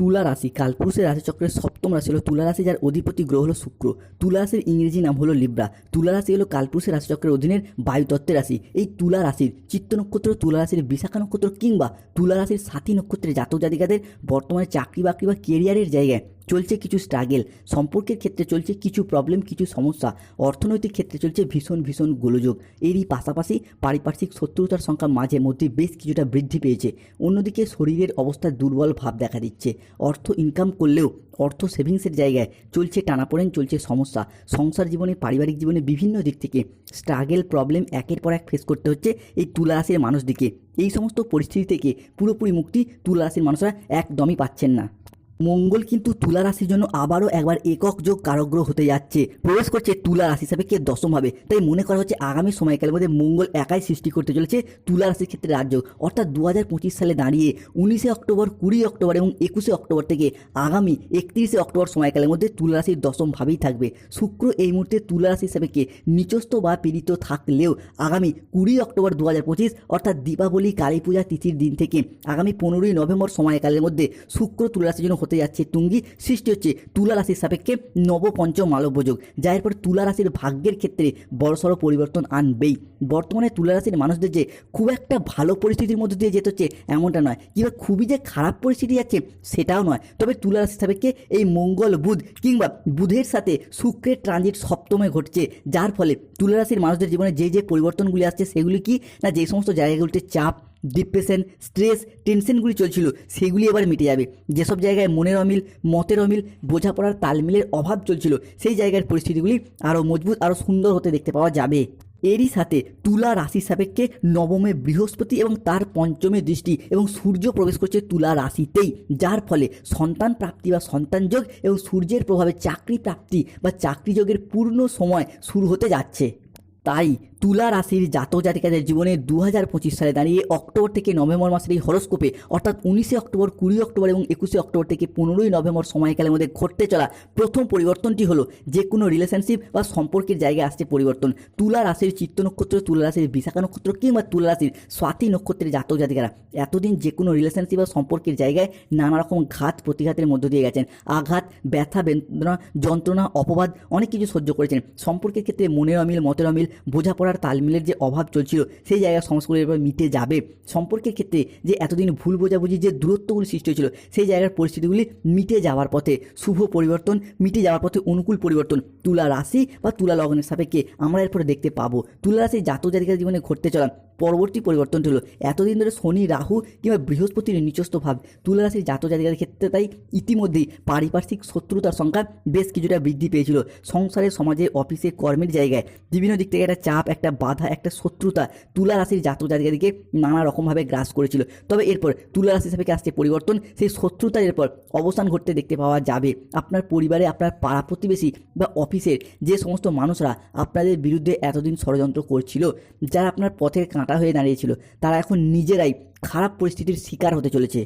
তুলা রাশি, কালপুরুষের রাশিচক্রের সপ্তম রাশি হলো তুলা রাশি, যার অধিপতি গ্রহ হলো শুক্র। তুলা রাশির ইংরেজি নাম হলো লিব্রা। তুলা রাশি হলো কালপুরুষের রাশিচক্রের অধীনের বায়ুতত্ত্বের রাশি। এই তুলা রাশির চিত্ত নক্ষত্র, তুলা রাশির বিশাখা নক্ষত্র কিংবা তুলা রাশির সাথী নক্ষত্রের জাতক জাতিকাদের বর্তমানে চাকরি বাকরি বা কেরিয়ারের জায়গায় চলছে কিছু স্ট্রাগেল সম্পর্কের ক্ষেত্রে চলছে কিছু প্রবলেম কিছু সমস্যা, অর্থনৈতিক ক্ষেত্রে চলছে ভীষণ ভীষণ গোলযোগ। এরই পাশাপাশি পারিপার্শ্বিক শত্রুতার সংখ্যা মাঝে মধ্যে বেশ কিছুটা বৃদ্ধি পেয়েছে। অন্যদিকে শরীরের অবস্থা দুর্বল ভাব দেখা দিচ্ছে। অর্থ ইনকাম করলেও অর্থ সেভিংসের জায়গায় চলছে টানাপোড়েন, চলছে সমস্যা। সংসার জীবনে, পারিবারিক জীবনে বিভিন্ন দিক থেকে স্ট্রাগেল প্রবলেম একের পর এক ফেস করতে হচ্ছে এই তুলা রাশির মানুষদিকে। এই সমস্ত পরিস্থিতি থেকে পুরোপুরি মুক্তি তুলা রাশির মানুষরা একদমই পাচ্ছেন না। মঙ্গল কিন্তু তুলা রাশির জন্য আবারও একবার একক যোগ কারগ্রহ হতে যাচ্ছে। প্রবেশ করছে তুলা রাশি হিসাবে কে দশমভাবে তাই মনে করা হচ্ছে আগামী সময়কালের মধ্যে মঙ্গল একাই সৃষ্টি করতে চলেছে তুলা রাশির ক্ষেত্রে রাজ্য। অর্থাৎ দু হাজার পঁচিশ সালে দাঁড়িয়ে উনিশে অক্টোবর, কুড়ি অক্টোবর এবং একুশে অক্টোবর থেকে আগামী একত্রিশে অক্টোবর সময়কালের মধ্যে তুলা রাশির দশমভাবেই থাকবে। শুক্র এই মুহূর্তে তুলা রাশি কে নিচস্থ বা পীড়িত থাকলেও আগামী কুড়ি অক্টোবর দু হাজার পঁচিশ অর্থাৎ দীপাবলি, কালী পূজা, তিথির দিন থেকে আগামী পনেরোই নভেম্বর সময়কালের মধ্যে শুক্র তুলা রাশির জন্য হতে যাচ্ছে। তুঙ্গি সৃষ্টি হচ্ছে তুলা রাশির সাপেক্ষে নবপঞ্চম মালব্যযোগ যা এরপর তুলা রাশির ভাগ্যের ক্ষেত্রে বড়সড় পরিবর্তন আনবেই। বর্তমানে তুলা রাশির মানুষদের যে খুব একটা ভালো পরিস্থিতির মধ্যে দিয়ে যেতে হচ্ছে এমনটা নয়, কিংবা খুবই যে খারাপ পরিস্থিতি যাচ্ছে সেটাও নয়। তবে তুলা রাশির সাপেক্ষে এই মঙ্গল বুধ কিংবা বুধের সাথে শুক্রের ট্রানজিট সপ্তমে ঘটছে, যার ফলে তুলা রাশির মানুষদের জীবনে যে যে পরিবর্তনগুলি আসছে সেগুলি কি, না যে সমস্ত জায়গাগুলিতে চাপ ডিপ্রেশন স্ট্রেস টেনশনগুলি চলছিল, সেগুলি এবার মিটে যাবে। যেসব জায়গায় মনের অমিল, মতের অমিল, বোঝাপড়ার তালমিলের অভাব চলছিল, সেই জায়গার পরিস্থিতিগুলি আরও মজবুত, আরও সুন্দর হতে দেখতে পাওয়া যাবে। এরই সাথে তুলা রাশির সাপেক্ষে নবমে বৃহস্পতি এবং তার পঞ্চমে দৃষ্টি এবং সূর্য প্রবেশ করছে তুলা রাশিতেই, যার ফলে সন্তান প্রাপ্তি বা সন্তান যোগ এবং সূর্যের প্রভাবে চাকরি প্রাপ্তি বা চাকরি যোগের পূর্ণ সময় শুরু হতে যাচ্ছে। তাই তুলা রাশির জাতক জাতিকাদের জীবনে দু হাজার পঁচিশ সালে দাঁড়িয়ে অক্টোবর থেকে নভেম্বর মাসের এই হরস্কোপে, অর্থাৎ উনিশে অক্টোবর, কুড়ি অক্টোবর এবং একুশে অক্টোবর থেকে পনেরোই নভেম্বর সময়কালের মধ্যে ঘটতে চলা প্রথম পরিবর্তনটি হলো যে কোনো রিলেশনশিপ বা সম্পর্কের জায়গায় আসছে পরিবর্তন। তুলা রাশির চিত্ত নক্ষত্র, তুলা রাশির বিশাখা নক্ষত্র কিংবা তুলা রাশির স্বাতি নক্ষত্রের জাতক জাতিকারা এতদিন যে কোনো রিলেশনশিপ বা সম্পর্কের জায়গায় নানা রকম ঘাত প্রতিঘাতের মধ্য দিয়ে গেছেন। আঘাত, ব্যথা, বেদনা, যন্ত্রণা, অপবাদ অনেক কিছু সহ্য করেছেন। সম্পর্কের ক্ষেত্রে মনের অমিল, মতের অমিল বোঝাপড়ার তালমিলের যে অভাব চলছিল, সেই জায়গার সমস্যাগুলো এবার মিটে যাবে। সম্পর্কের ক্ষেত্রে যে এতদিন ভুল বোঝাবুঝি, যে দূরত্বগুলি সৃষ্টি হয়েছিল, সেই জায়গার পরিস্থিতিগুলি মিটে যাওয়ার পথে, শুভ পরিবর্তন, মিটে যাওয়ার পথে অনুকূল পরিবর্তন। তুলা রাশি বা তুলা লগ্নের সাপেক্ষে আমরা এরপরে দেখতে পাবো। তুলা রাশি জাতক জাতিকার জীবনে ঘটতে চলা পরবর্তী পরিবর্তনটি হলো, এতদিন ধরে শনি, রাহু কিংবা বৃহস্পতির ভাব। তুলা রাশির জাত জাতিকার ক্ষেত্রে তাই ইতিমধ্যেই পারিপার্শ্বিক শত্রুতার সংখ্যা বেশ কিছুটা বৃদ্ধি পেয়েছিল। সংসারে, সমাজে, অফিসে, কর্মের জায়গায় বিভিন্ন দিক থেকে একটা চাপ একটা বাধা, একটা শত্রুতা তুলা রাশির জাতক জাতিকাদেরকে নানা রকমভাবে গ্রাস করেছিল। তবে এরপর তুলা রাশি হিসাবে আসছে পরিবর্তন? সেই শত্রুতার এরপর অবসান ঘটতে দেখতে পাওয়া যাবে। আপনার পরিবারে, আপনার পাড়া প্রতিবেশী বা অফিসের যে সমস্ত মানুষরা আপনাদের বিরুদ্ধে এতদিন ষড়যন্ত্র করছিল, যারা আপনার পথের কাঁটা হয়ে দাঁড়িয়েছিল, তারা এখন নিজেরাই খারাপ পরিস্থিতির শিকার হতে চলেছে।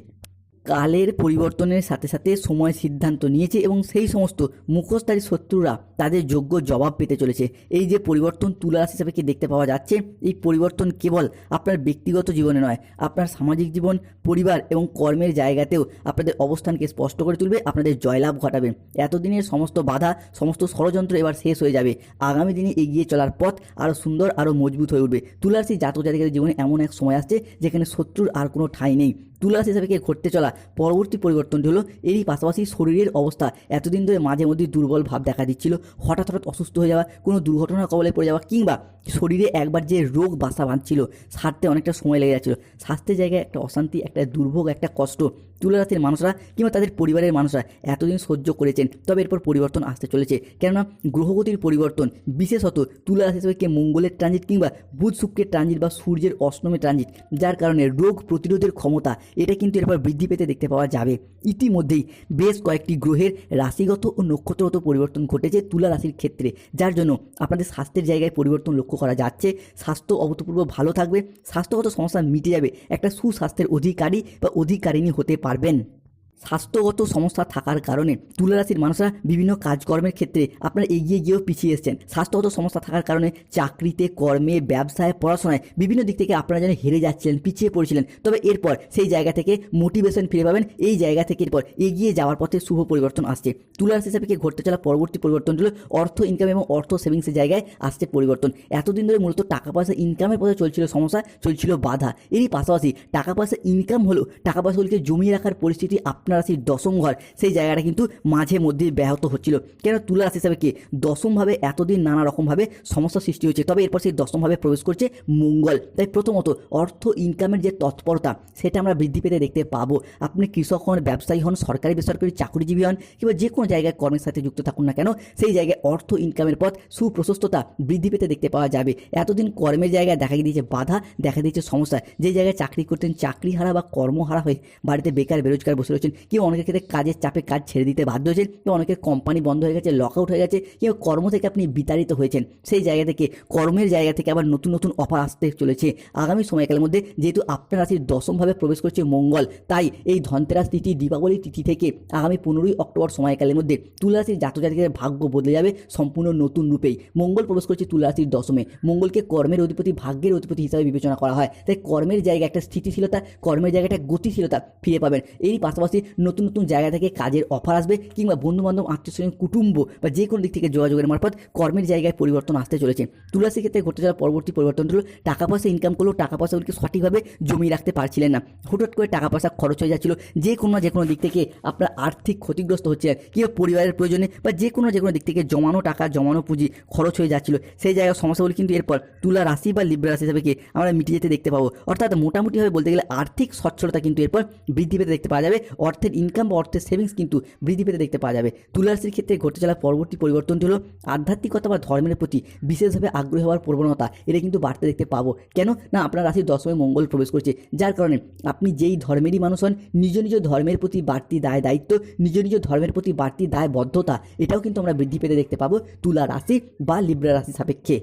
কালের পরিবর্তনের সাথে সাথে সময় সিদ্ধান্ত নিয়েছে এবং সেই সমস্ত মুখোশধারী শত্রুরা তাদের যোগ্য জবাব পেতে চলেছে। এই যে পরিবর্তন তুলা রাশি হিসাবে কি দেখতে পাওয়া যাচ্ছে? এই পরিবর্তন কেবল আপনার ব্যক্তিগত জীবনে নয়, আপনার সামাজিক জীবন, পরিবার এবং কর্মের জায়গাতেও আপনাদের অবস্থানকে স্পষ্ট করে তুলবে, আপনাদের জয়লাভ ঘটাবে। এতদিনের সমস্ত বাধা, সমস্ত ষড়যন্ত্র এবার শেষ হয়ে যাবে। আগামী দিনে এগিয়ে চলার পথ আরও সুন্দর আরও মজবুত হয়ে উঠবে। তুলা রাশি জাতক জাতিকাদের জীবনে এমন এক সময় আসছে যেখানে শত্রুর আর কোনো ঠাঁই নেই। তুলা রাশি হিসাবে ঘটতে চলা পরবর্তী পরিবর্তনটি হলো, এরই পাশাপাশি শরীরের অবস্থা। এতদিন ধরে মাঝে মধ্যে দুর্বল ভাব দেখা দিচ্ছিল। হঠাৎ হঠাৎ অসুস্থ হয়ে যাওয়া, কোনো দুর্ঘটনার কবলে পড়ে যাওয়া কিংবা শরীরে একবার যে রোগ বাসা বাঁধছিল, সারতে অনেকটা সময় লেগে যাচ্ছিল। স্বাস্থ্যের জায়গায় একটা অশান্তি, একটা দুর্ভোগ, একটা কষ্ট তুলা রাশির মানুষরা কিংবা তাদের পরিবারের মানুষরা এতদিন সহ্য করেছেন, তবে এরপর পরিবর্তন আসতে চলেছে। কেননা গ্রহগতির পরিবর্তন, বিশেষত তুলা রাশি হিসেবে কে মঙ্গলের ট্রানজিট কিংবা বুধ শুক্রের ট্রানজিট বা সূর্যের অষ্টমে ট্রানজিট, যার কারণে রোগ প্রতিরোধের ক্ষমতা এটা কিন্তু এরপর বৃদ্ধি পেতে দেখতে পাওয়া যাবে। ইতিমধ্যেই বেশ কয়েকটি গ্রহের রাশিগত ও নক্ষত্রগত পরিবর্তন ঘটেছে তুলা রাশির ক্ষেত্রে, যার জন্য আপনাদের স্বাস্থ্যের জায়গায় পরিবর্তন লক্ষ্য করা যাচ্ছে। স্বাস্থ্য অভূতপূর্ব ভালো থাকবে, স্বাস্থ্যগত সমস্যা মিটে যাবে, একটা সুস্বাস্থ্যের অধিকারী বা অধিকারিণী হতে পারবেন। স্বাস্থ্যগত সমস্যা থাকার কারণে তুলারাশির মানুষরা বিভিন্ন কাজকর্মের ক্ষেত্রে আপনারা এগিয়ে গিয়েও পিছিয়ে এসছেন। স্বাস্থ্যগত সমস্যা থাকার কারণে চাকরিতে, কর্মে, ব্যবসায়, পড়াশোনায় বিভিন্ন দিক থেকে আপনারা যেন হেরে যাচ্ছিলেন, পিছিয়ে পড়েছিলেন। তবে এরপর সেই জায়গা থেকে মোটিভেশন ফিরে পাবেন, এই জায়গা থেকে এরপর এগিয়ে যাওয়ার পথে শুভ পরিবর্তন আসছে। তুলারাশি হিসাবে ঘটতে চলা পরবর্তী পরিবর্তন হলো অর্থ ইনকাম এবং অর্থ সেভিংসের জায়গায় আসছে পরিবর্তন। এতদিন ধরে মূলত টাকা পয়সা ইনকামের পথে চলছিল সমস্যা, চলছিল বাধা। এরই পাশাপাশি টাকা পয়সা ইনকাম হলো টাকা পয়সাগুলিকে জমিয়ে রাখার পরিস্থিতি আপনার রাশির দশম ঘর, সেই জায়গাটা কিন্তু মাঝে মধ্যে ব্যাহত হচ্ছিল। কেন তুলা রাশি হিসাবে কি? দশমভাবে এতদিন নানা রকমভাবে সমস্যা সৃষ্টি হয়েছে, তবে এরপর সেই দশমভাবে প্রবেশ করছে মঙ্গল। তাই প্রথমত অর্থ ইনকামের যে তৎপরতা, সেটা আমরা বৃদ্ধি পেতে দেখতে পাবো। আপনি কৃষক হন, ব্যবসায়ী হন, সরকারি, বেসরকারি, চাকরিজীবী হন, কিংবা যে কোনো জায়গায় কর্মের সাথে যুক্ত থাকুন না কেন, সেই জায়গায় অর্থ ইনকামের পথ সুপ্রশস্ততা বৃদ্ধি পেতে দেখতে পাওয়া যাবে। এতদিন কর্মের জায়গায় দেখা দিয়েছে বাধা, দেখা দিয়েছে সমস্যা। যে জায়গায় চাকরি করতেন চাকরি হারা বা কর্মহারা হয়ে বাড়িতে বেকার, বেরোজগার বসে রয়েছেন কেউ অনেকের ক্ষেত্রে কাজের চাপে কাজ ছেড়ে দিতে বাধ্য হয়েছেন, কেউ অনেকের কোম্পানি বন্ধ হয়ে গেছে লক আউট হয়ে গেছে, কেউ কর্ম থেকে আপনি বিতাড়িত হয়েছেন। সেই জায়গা থেকে, কর্মের জায়গা থেকে আবার নতুন নতুন অফার আসতে চলেছে। আগামী সময়কালের মধ্যে যেহেতু আপনার রাশির দশমভাবে প্রবেশ করছে মঙ্গল, তাই এই ধনতেরাস তিথি, দীপাবলি তিথি থেকে আগামী পনেরোই অক্টোবর সময়কালের মধ্যে তুলা রাশির জাতজাতিকের ভাগ্য বদলে যাবে সম্পূর্ণ নতুন রূপেই। মঙ্গল প্রবেশ করছে তুলা রাশির দশমে। মঙ্গলকে কর্মের অধিপতি, ভাগ্যের অধিপতি হিসাবে বিবেচনা করা হয়। তাই কর্মের জায়গায় একটা স্থিতিশীলতা, কর্মের জায়গায় একটা গতিশীলতা ফিরে পাবেন। এরই পাশাপাশি নতুন নতুন জায়গা থেকে কাজের অফার আসবে কিংবা বন্ধু বান্ধব আত্মীয় স্বজন, কুটুম্ব বা যে কোনো দিক থেকে যোগাযোগের মারফত কর্মের জায়গায় পরিবর্তন আসতে চলেছে। তুলাসী ক্ষেত্রে ঘটে যাওয়া পরবর্তী পরিবর্তন হলো টাকা পয়সা ইনকাম করলেও টাকা পয়সাগুলিকে সঠিকভাবে জমিয়ে রাখতে পারছিলেন না। হুটহাট করে টাকা পয়সা খরচ হয়ে যাচ্ছিল যে কোনো না যে কোনো দিক থেকে আপনার আর্থিক ক্ষতিগ্রস্ত হচ্ছে কিংবা পরিবারের প্রয়োজনে বা যে কোনো যে কোনো দিক থেকে জমানো টাকা, জমানো পুঁজি খরচ হয়ে যাচ্ছিল। সেই জায়গায় সমস্যাগুলি কিন্তু এরপর তুলা রাশি বা লিব্রা রাশি হিসাবে আমরা মিটিয়ে যেতে দেখতে পাবো। অর্থাৎ মোটামুটিভাবে বলতে গেলে আর্থিক সচ্ছলতা কিন্তু এরপর বৃদ্ধি পেতে দেখতে পাওয়া যাবে। অর্থের ইনকাম বা অর্থের সেভিংস কিন্তু বৃদ্ধি পেতে দেখতে পাওয়া যাবে। তুলা রাশির ক্ষেত্রে ঘটতে চলা পরবর্তী পরিবর্তনটি হলো আধ্যাত্মিকতা বা ধর্মের প্রতি বিশেষভাবে আগ্রহী হওয়ার প্রবণতা, এটা কিন্তু বাড়তে দেখতে পাবো। কেন? না, আপনার রাশির দশমে মঙ্গল প্রবেশ করছে, যার কারণে আপনি যেই ধর্মেরই মানুষ হন, নিজ নিজ ধর্মের প্রতি বাড়তি দায় দায়িত্ব, নিজ নিজ ধর্মের প্রতি বাড়তি দায়বদ্ধতা, এটাও কিন্তু আমরা বৃদ্ধি পেতে দেখতে পাবো তুলা রাশি বা লিব্রা রাশি সাপেক্ষে।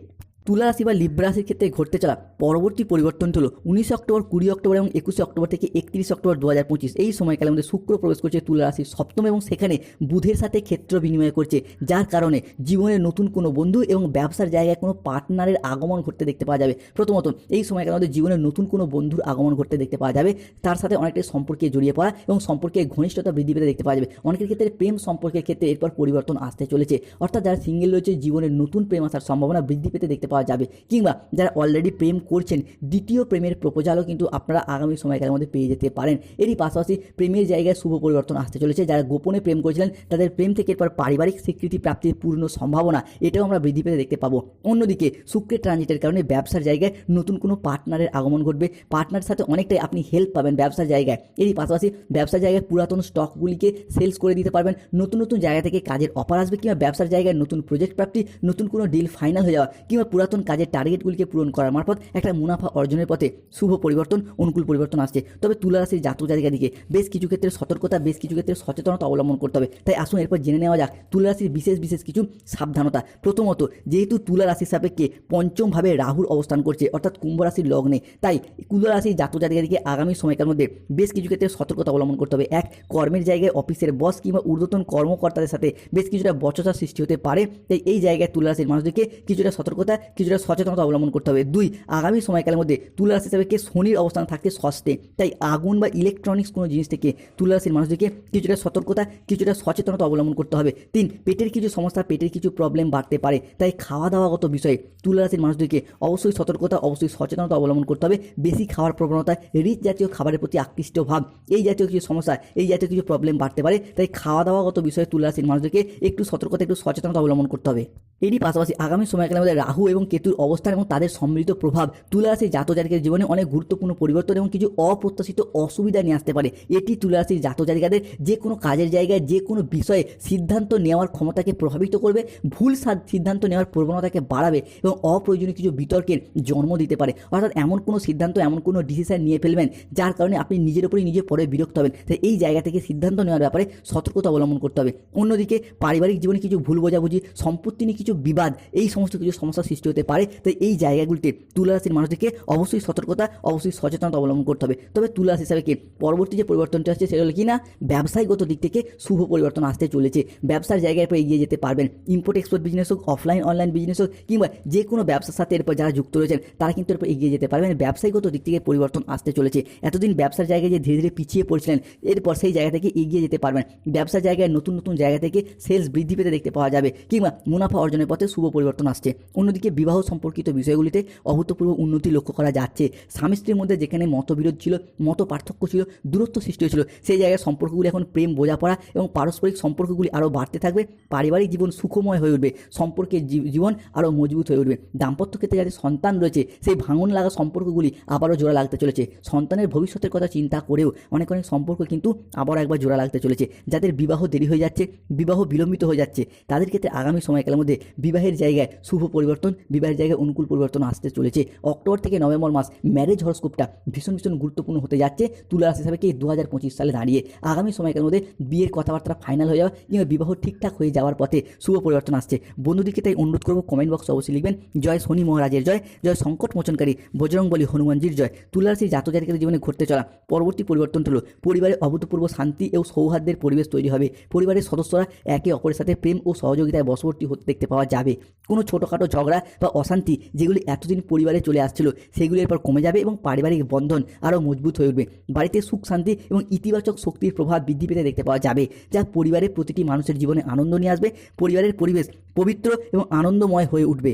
তুলা রাশি বা লিব্রা রাশির ক্ষেত্রে ঘটতে চলা পরবর্তী পরিবর্তনটি হলো উনিশে অক্টোবর, কুড়ি অক্টোবর এবং একুশে অক্টোবর থেকে একত্রিশ অক্টোবর দু হাজার পঁচিশ। এই সময়কালের মধ্যে শুক্র প্রবেশ করছে তুলা রাশির সপ্তম এবং সেখানে বুধের সাথে ক্ষেত্র বিনিময় করছে, যার কারণে জীবনের নতুন কোনো বন্ধু এবং ব্যবসার জায়গায় কোনো পার্টনারের আগমন ঘটতে দেখতে পাওয়া যাবে। প্রথমত, এই সময়কালের মধ্যে জীবনের নতুন কোনো বন্ধুর আগমন ঘটতে দেখতে পাওয়া যাবে। তার সাথে অনেকটাই সম্পর্কে জড়িয়ে পড়া এবং সম্পর্কে ঘনিষ্ঠতা বৃদ্ধি পেতে দেখতে পাওয়া যাবে। অনেকের ক্ষেত্রে প্রেম সম্পর্কের ক্ষেত্রে এরপর পরিবর্তন আসতে চলেছে। অর্থাৎ যারা সিঙ্গেল রয়েছে জীবনের নতুন প্রেম আসার সম্ভাবনা বৃদ্ধি পেতে দেখতে পাওয়া যাবে। কিংবা যারা অলরেডি প্রেম করছেন, দ্বিতীয় প্রেমের প্রপোজালও কিন্তু আপনারা আগামী সময়কালের মধ্যে পেয়ে যেতে পারেন। এরই পাশাপাশি প্রেমের জায়গায় শুভ পরিবর্তন আসতে চলেছে। যারা গোপনে প্রেম করেছিলেন, তাদের প্রেম থেকে এরপর পারিবারিক স্বীকৃতি প্রাপ্তির পূর্ণ সম্ভাবনা, এটাও আমরা বৃদ্ধি পেতে দেখতে পাবো। অন্যদিকে শুক্রের ট্রানজিটের কারণে ব্যবসার জায়গায় নতুন কোনো পার্টনারের আগমন ঘটবে। পার্টনারের সাথে অনেকটাই আপনি হেল্প পাবেন ব্যবসার জায়গায়। এরই পাশাপাশি ব্যবসার জায়গায় পুরাতন স্টকগুলিকে সেলস করে দিতে পারবেন। নতুন নতুন জায়গা থেকে কাজের অফার আসবে কিংবা ব্যবসার জায়গায় নতুন প্রজেক্ট প্রাপ্তি, নতুন কোনো ডিল ফাইনাল হয়ে যাওয়া, কিংবা পুরাতন কাজের টার্গেটগুলিকে পূরণ করার মারফত একটা মুনাফা অর্জনের পথে শুভ পরিবর্তন, অনুকূল পরিবর্তন আসছে। তবে তুলা রাশির জাতক জাতিকার দিকে বেশ কিছু ক্ষেত্রে সতর্কতা, বেশ কিছু ক্ষেত্রে সচেতনতা অবলম্বন করতে হবে। তাই আসুন এরপর জেনে নেওয়া যাক তুলা রাশির বিশেষ বিশেষ কিছু সাবধানতা। প্রথমত, যেহেতু তুলা রাশির সাপেক্ষে পঞ্চমভাবে রাহুর অবস্থান করছে, অর্থাৎ কুম্ভ রাশির লগ্নে, তাই তুলা রাশির জাতক জাতিকার দিকে আগামী সময়কার মধ্যে বেশ কিছু ক্ষেত্রে সতর্কতা অবলম্বন করতে হবে। এক, কর্মের জায়গায় অফিসের বস কিংবা ঊর্ধ্বতন কর্মকর্তাদের সাথে বেশ কিছুটা বচসার সৃষ্টি হতে পারে। তাই এই জায়গায় তুলা রাশির মানুষদেরকে কিছুটা সতর্কতা কিছুটা সচেতনতা অবলম্বন করতে হবে। দুই, আগামী সময়কালের মধ্যে তুলা রাশি হিসাবে শনির অবস্থান থাকতে সস্তে? তাই আগুন বা ইলেকট্রনিক্স কোনো জিনিস থেকে তুলা রাশির মানুষদেরকে কিছুটা সতর্কতা, কিছুটা সচেতনতা অবলম্বন করতে হবে। তিন, পেটের কিছু সমস্যা, পেটের কিছু প্রবলেম বাড়তে পারে। তাই খাওয়া দাওয়াগত বিষয়ে তুলা রাশির মানুষদেরকে অবশ্যই সতর্কতা, অবশ্যই সচেতনতা অবলম্বন করতে হবে। বেশি খাওয়ার প্রবণতা, রিচ জাতীয় খাবারের প্রতি আকৃষ্ট ভাব, এই জাতীয় কিছু সমস্যা, এই জাতীয় কিছু প্রবলেম বাড়তে পারে। তাই খাওয়া দাওয়াগত বিষয়ে তুলা রাশির মানুষদেরকে একটু সতর্কতা, একটু সচেতনতা অবলম্বন করতে হবে। এরই পাশাপাশি আগামী সময়কালের মধ্যে রাহু এবং কেতুর অবস্থান এবং তাদের সম্মিলিত প্রভাব তুলা রাশির জাতজাতিকের জীবনে অনেক গুরুত্বপূর্ণ পরিবর্তন এবং কিছু অপ্রত্যাশিত অসুবিধা নিয়ে আসতে পারে। এটি তুলা রাশির জাতজাতিকাদের যে কোনো কাজের জায়গায়, যে কোনো বিষয়ে সিদ্ধান্ত নেওয়ার ক্ষমতাকে প্রভাবিত করবে, ভুল সাদ- সিদ্ধান্ত নেওয়ার প্রবণতাকে বাড়াবে এবং অপ্রয়োজনীয় কিছু বিতর্কের জন্ম দিতে পারে। অর্থাৎ এমন কোনো সিদ্ধান্ত, এমন কোনো ডিসিশন নিয়ে ফেলবেন যার কারণে আপনি নিজের উপরেই নিজে পরে বিরক্ত হবেন। তাই এই জায়গা থেকে সিদ্ধান্ত নেওয়ার ব্যাপারে সতর্কতা অবলম্বন করতে হবে। অন্যদিকে পারিবারিক জীবনে কিছু ভুল বোঝাবুঝি, সম্পত্তি নিয়ে কিছু কিছু বিবাদ, এই সমস্ত কিছু সমস্যার সৃষ্টি হতে পারে। তাই এই জায়গাগুলিতে তুলা রাশির মানুষদেরকে অবশ্যই সতর্কতা, অবশ্যই সচেতনতা অবলম্বন করতে হবে। তবে তুলা রাশি হিসাবে কি পরবর্তী যে পরিবর্তনটা আসছে সেটা হলো কি না ব্যবসায়িকগত দিক থেকে শুভ পরিবর্তন আসতে চলেছে। ব্যবসার জায়গায় এরপর এগিয়ে যেতে পারবেন। ইম্পোর্ট এক্সপোর্ট বিজনেস হোক অফলাইন অনলাইন বিজনেস হোক, কিংবা যে কোনো ব্যবসার সাথে এরপর যারা যুক্ত রয়েছেন, তারা কিন্তু এরপর এগিয়ে যেতে পারবেন। ব্যবসায়িকগত দিক থেকে পরিবর্তন আসতে চলেছে। এতদিন ব্যবসার জায়গায় যে ধীরে ধীরে পিছিয়ে পড়ছিলেন, এরপর সেই জায়গা থেকে এগিয়ে যেতে পারবেন। ব্যবসার জায়গায় নতুন নতুন জায়গা থেকে সেলস বৃদ্ধি পেতে দেখতে পাওয়া যাবে, কিংবা মুনাফা অর্জনের পথে শুভ পরিবর্তন আসছে। অন্যদিকে বিবাহ সম্পর্কিত বিষয়গুলিতে অভূতপূর্ব উন্নতি লক্ষ্য করা যাচ্ছে। স্বামী স্ত্রীর মধ্যে যেখানে মতবিরোধ ছিল মত পার্থক্য ছিল, দূরত্ব সৃষ্টি হয়েছিল, সেই জায়গায় সম্পর্কগুলি এখন প্রেম, বোঝাপড়া এবং পারস্পরিক সম্পর্কগুলি আরও বাড়তে থাকবে। পারিবারিক জীবন সুখময় হয়ে উঠবে, সম্পর্কের জীবন আরও মজবুত হয়ে উঠবে। দাম্পত্য ক্ষেত্রে যাদের সন্তান রয়েছে, সেই ভাঙন লাগা সম্পর্কগুলি আবারও জোড়া লাগতে চলেছে। সন্তানের ভবিষ্যতের কথা চিন্তা করেও অনেক অনেক সম্পর্ক কিন্তু আবারও একবার জোড়া লাগতে চলেছে। যাদের বিবাহ দেরি হয়ে যাচ্ছে, বিবাহ বিলম্বিত হয়ে যাচ্ছে, তাদের ক্ষেত্রে আগামী সময়কালের মধ্যে বিবাহের জায়গায় শুভ পরিবর্তন বিবাহের জায়গায় অনুকূল পরিবর্তন আসতে চলেছে। অক্টোবর থেকে নভেম্বর মাস ম্যারেজ হরস্কোপটা ভীষণ ভীষণ গুরুত্বপূর্ণ হতে যাচ্ছে। তুলা রাশি হিসাবে কি দু হাজার পঁচিশ সালে দাঁড়িয়ে। আগামী সময়কালের মধ্যে বিয়ের কথাবার্তা ফাইনাল হয়ে যাওয়া কিংবা বিবাহ ঠিকঠাক হয়ে যাওয়ার পথে শুভ পরিবর্তন আসছে। বন্ধুদিকে তাই অনুরোধ করব কমেন্ট বক্সে অবশ্যই লিখবেন। জয় শনি মহারাজের জয়। জয় সংকট মোচনকারী বজরংবলী হনুমানজির জয়। তুলা রাশির জাতক জাতিকাদের জীবনে ঘটতে চলা পরবর্তী পরিবর্তন হলো পরিবারে অভূতপূর্ব শান্তি ও সৌহার্দ্যের পরিবেশ তৈরি হবে। পরিবারের সদস্যরা একে অপরের সাথে প্রেম ও সহযোগিতায় বশবর্তী হতে দেখতে পাওয়া যাবে। কোনো ছোটোখাটো ঝগড়া বা অশান্তি যেগুলি এতদিন পরিবারে চলে আসছিল, সেগুলি এরপর কমে যাবে এবং পারিবারিক বন্ধন আরও মজবুত হয়ে উঠবে। বাড়িতে সুখ, শান্তি এবং ইতিবাচক শক্তির প্রভাব বৃদ্ধি পেতে দেখতে পাওয়া যাবে, যা পরিবারের প্রতিটি মানুষের জীবনে আনন্দ নিয়ে আসবে, পরিবারের পরিবেশ পবিত্র এবং আনন্দময় হয়ে উঠবে।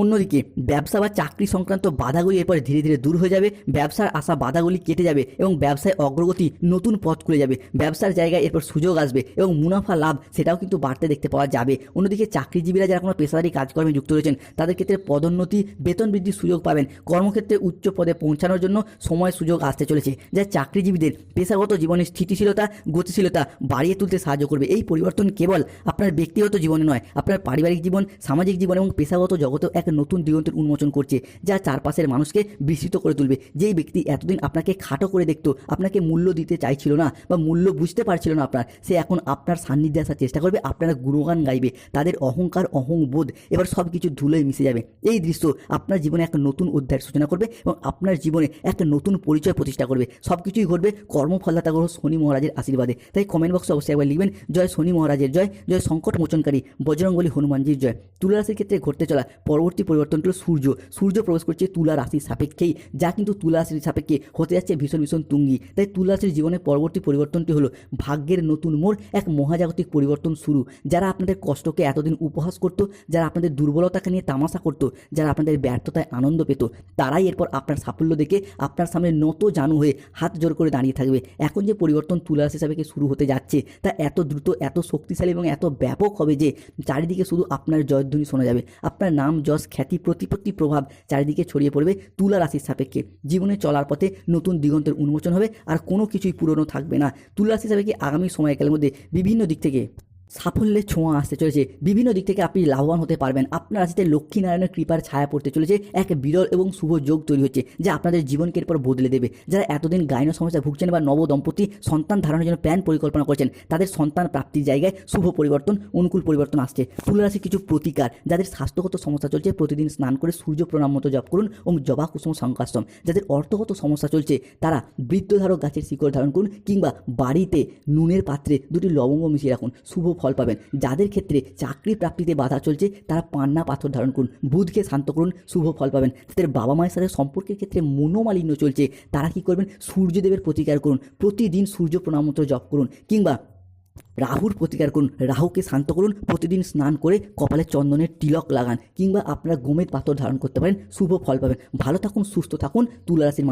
অন্যদিকে ব্যবসা বা চাকরি সংক্রান্ত বাধাগুলি এরপর ধীরে ধীরে দূর হয়ে যাবে, ব্যবসার আসা বাধাগুলি কেটে যাবে এবং ব্যবসায় অগ্রগতি নতুন পথ খুলে যাবে, ব্যবসার জায়গায় এরপর সুযোগ আসবে এবং মুনাফা লাভ সেটাও কিন্তু বাড়তে দেখতে পাওয়া যাবে। অন্যদিকে চাকরিজীবীরা যারা কোনো পেশাদারি কাজকর্মে যুক্ত রয়েছেন, তাদের ক্ষেত্রে পদোন্নতি, বেতন বৃদ্ধির সুযোগ পাবেন। কর্মক্ষেত্রে উচ্চ পদে পৌঁছানোর জন্য সময় সুযোগ আসতে চলেছে, যা চাকরিজীবীদের পেশাগত জীবনের স্থিতিশীলতা, গতিশীলতা বাড়িয়ে তুলতে সাহায্য করবে। এই পরিবর্তন কেবল আপনার ব্যক্তিগত জীবনে নয়, আপনার পারিবারিক জীবন, সামাজিক জীবন এবং পেশাগত জগতেও এক নতুন দিগন্তের উন্মোচন করছে, যা চারপাশের মানুষকে বিস্মিত করে তুলবে। যেই ব্যক্তি এতদিন আপনাকে খাটো করে দেখতো, আপনাকে মূল্য দিতে চাইছিল না বা মূল্য বুঝতে পারছিল না আপনার, সে এখন আপনার সান্নিধ্যে আসার চেষ্টা করবে, আপনারা গুণগান গাইবে, তাদের অহংকার, অহংবোধ, এবার সব কিছু ধুলোয় মিশে যাবে। এই দৃশ্য আপনার জীবনে একটা নতুন অধ্যায়ের সূচনা করবে এবং আপনার জীবনে একটা নতুন পরিচয় প্রতিষ্ঠা করবে। সব কিছুই ঘটবে কর্মফলদাতা গ্রহ শনি মহারাজের আশীর্বাদে। তাই কমেন্ট বক্সে অবশ্যই একবার লিখবেন, জয় শনি মহারাজের জয় জয় সংকট মোচনকারী বজরঙ্গলী হনুমানজির জয়। তুলা রাশির ক্ষেত্রে ঘটতে চলা পরবর্তী পরিবর্তন হলো সূর্য। সূর্য প্রবেশ করছে তুলা রাশির সাপেক্ষেই যা কিন্তু তুলা রাশির সাপেক্ষে হতে যাচ্ছে ভীষণ ভীষণ তুঙ্গি। তাই তুলা রাশির জীবনের পরবর্তী পরিবর্তনটি হলো ভাগ্যের নতুন মোড়, এক মহাজাগতিক পরিবর্তন শুরু, যারা আপনাদের কষ্টকে এতদিন উপহাস করতো, যারা আপনাদের দুর্বলতাকে নিয়ে তামাশা করতো, যারা আপনাদের ব্যর্থতায় আনন্দ পেত, তারাই এরপর আপনার সাফল্য দেখে আপনার সামনে নত জানু হয়ে হাত জোর করে দাঁড়িয়ে থাকবে। এখন যে পরিবর্তন তুলা রাশি সাপেক্ষে শুরু হতে যাচ্ছে, তা এত দ্রুত, এত শক্তিশালী এবং এত ব্যাপক হবে যে, চারিদিকে শুধু আপনার জয়ধ্বনি শোনা যাবে। আপনার নাম যশ খ্যাতি প্রতিপত্তি প্রভাব চারিদিকে ছড়িয়ে পড়বে তুলা রাশির সাপেক্ষে। জীবনে চলার পথে নতুন দিগন্তের উন্মোচন হবে আর কোনো কিছুই পুরনো থাকবে না। তুলা রাশির সাপেক্ষে আগামী সময়কালের মধ্যে বিভিন্ন দিক থেকে সাফল্যের ছোঁয়া আসতে চলেছে। বিভিন্ন দিক থেকে আপনি লাভবান হতে পারবেন। আপনার রাশিতে লক্ষ্মীনারায়ণের কৃপার ছায়া পড়তে চলেছে। এক বিরল এবং শুভ যোগ তৈরি হচ্ছে, যা আপনাদের জীবনকে এরপর বদলে দেবে। যারা এতদিন গাইন সমস্যায় ভুগছেন বা নব দম্পতি, সন্তান ধারণের জন্য প্ল্যান পরিকল্পনা করছেন, তাদের সন্তান প্রাপ্তির জায়গায় শুভ পরিবর্তন, অনুকূল পরিবর্তন আসছে। তুলা রাশির কিছু প্রতিকার, যাদের স্বাস্থ্যগত সমস্যা চলছে, প্রতিদিন স্নান করে সূর্য প্রণাম মতো জপ করুন এবং জবা কুসুম সংকাশ্রম যাদের অর্থগত সমস্যা চলছে, তারা বৃদ্ধধারক গাছের শিকড় ধারণ করুন কিংবা বাড়িতে নুনের পাত্রে দুটি লবঙ্গ মিশিয়ে রাখুন। শুভ ফল পাবেন। যাদের ক্ষেত্রে চাকরি প্রাপ্তিতে বাধা চলছে, তারা পান্না পাথর ধারণ করুন, বুধকে শান্ত করুন, শুভ ফল পাবেন। তাদের বাবা মায়ের সাথে সম্পর্কের ক্ষেত্রে মনোমালিন্য চলছে, তারা কি করবেন? সূর্যদেবের প্রতিকার করুন। প্রতিদিন সূর্য প্রণাম মন্ত্র জপ করুন কিংবা রাহুর প্রতিকার করুন। রাহুকে শান্ত করুন, প্রতিদিন স্নান করে কপালে চন্দনের তিলক লাগান কিংবা আপনারা গোমেদ পাথর ধারণ করতে পারেন, শুভ ফল পাবেন। ভালো থাকুন, সুস্থ থাকুন তুলা রাশির